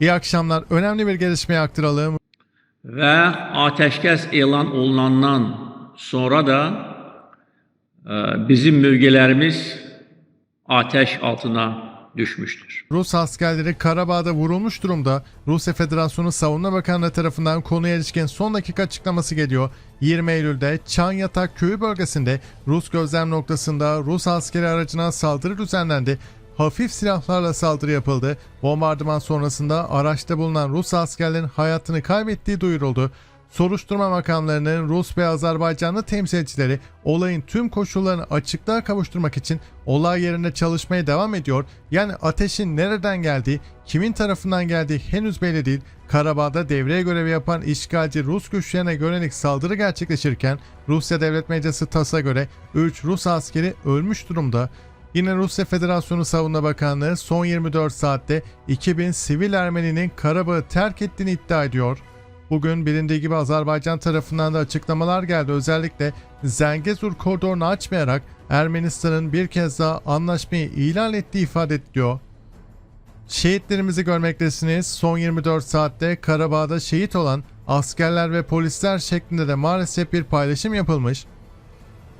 İyi akşamlar. Önemli bir gelişmeyi aktaralım. və atəşkəs elan olunandan sonra da e, bizim mövqelərimiz atəş altına düşmüşdür. Rus askerleri Karabağ'da vurulmuş durumda. Rusya Federasyonu Savunma Bakanlığı tarafından konuya ilişkin son dakika açıklaması geliyor. 20 Eylül'de Çan Yatak Köyü bölgesinde Rus gözlem noktasında Rus askeri aracına saldırı düzenlendi. Hafif silahlarla saldırı yapıldı. Bombardıman sonrasında araçta bulunan Rus askerlerin hayatını kaybettiği duyuruldu. Soruşturma makamlarının Rus ve Azerbaycanlı temsilcileri olayın tüm koşullarını açıklığa kavuşturmak için olay yerinde çalışmaya devam ediyor. Yani ateşin nereden geldiği, kimin tarafından geldiği henüz belli değil. Karabağ'da devreye görevi yapan işgalci Rus güçlerine yönelik saldırı gerçekleşirken Rusya Devlet Meclisi TAS'a göre 3 Rus askeri ölmüş durumda. Yine Rusya Federasyonu Savunma Bakanlığı son 24 saatte 2000 sivil Ermeninin Karabağ'ı terk ettiğini iddia ediyor. Bugün bilindiği gibi Azerbaycan tarafından da açıklamalar geldi. Özellikle Zengezur koridorunu açmayarak Ermenistan'ın bir kez daha anlaşmayı ilan ettiği ifade ediliyor. Şehitlerimizi görmektesiniz. Son 24 saatte Karabağ'da şehit olan askerler ve polisler şeklinde de maalesef bir paylaşım yapılmış.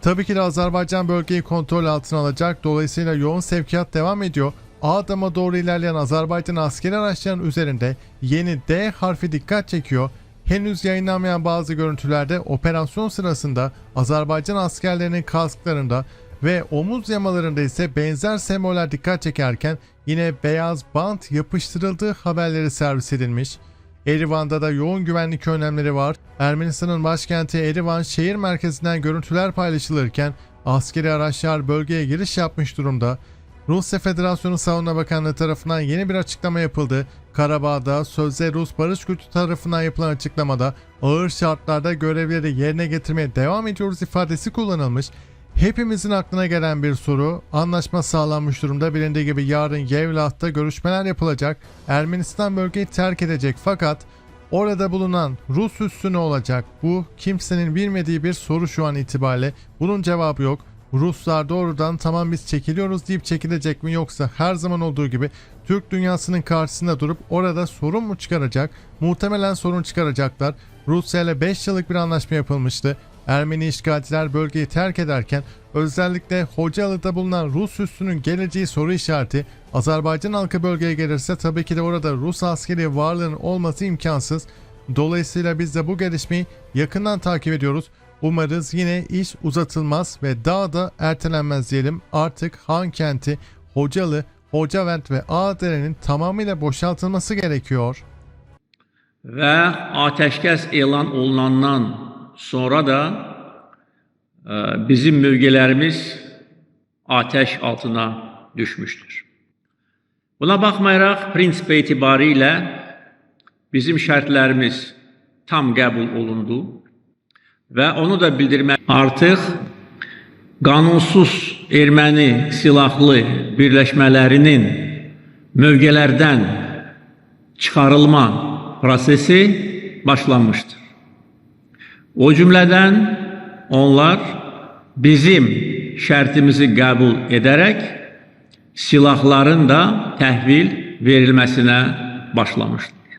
Tabii ki de Azerbaycan bölgeyi kontrol altına alacak. Dolayısıyla yoğun sevkiyat devam ediyor. Adama doğru ilerleyen Azerbaycan askeri araçlarının üzerinde yeni D harfi dikkat çekiyor. Henüz yayınlanmayan bazı görüntülerde operasyon sırasında Azerbaycan askerlerinin kasklarında ve omuz yamalarında ise benzer semboller dikkat çekerken yine beyaz bant yapıştırıldığı haberleri servis edilmiş. Erivan'da da yoğun güvenlik önlemleri var. Ermenistan'ın başkenti Erivan şehir merkezinden görüntüler paylaşılırken askeri araçlar bölgeye giriş yapmış durumda. Rusya Federasyonu Savunma Bakanlığı tarafından yeni bir açıklama yapıldı. Karabağ'da sözde Rus barış gücü tarafından yapılan açıklamada ağır şartlarda görevleri yerine getirmeye devam ediyoruz ifadesi kullanılmış. Hepimizin aklına gelen bir soru. Anlaşma sağlanmış durumda. Bilindiği gibi yarın Yevlaht'ta görüşmeler yapılacak. Ermenistan bölgeyi terk edecek fakat orada bulunan Rus üssü ne olacak? Bu kimsenin bilmediği bir soru şu an itibariyle. Bunun cevabı yok. Ruslar doğrudan tamam biz çekiliyoruz deyip çekilecek mi yoksa her zaman olduğu gibi Türk dünyasının karşısında durup orada sorun mu çıkaracak? Muhtemelen sorun çıkaracaklar. Rusya ile 5 yıllık bir anlaşma yapılmıştı. Ermeni işgalciler bölgeyi terk ederken özellikle Hocalı'da bulunan Rus üssünün geleceği soru işareti. Azerbaycan halkı bölgeye gelirse tabii ki de orada Rus askeri varlığının olması imkansız. Dolayısıyla biz de bu gelişmeyi yakından takip ediyoruz. Umarız yine iş uzatılmaz ve daha da ertelenmez diyelim. Artık Han kenti, Hocalı, Hocavent ve Ağdere'nin tamamıyla boşaltılması gerekiyor. Və atəşkəs elan olunandan sonra da e, bizim mövqelərimiz atəş altına düşmüşdür. Buna baxmayaraq prinsip etibarilə bizim şərtlərimiz tam qəbul olundu və onu da bildirmək artıq qanunsuz erməni silahlı birləşmələrinin mövqelərdən çıxarılma prosesi başlanmıştır. O cümlədən onlar bizim şərtimizi qəbul edərək silahların da təhvil verilməsinə başlamışdır.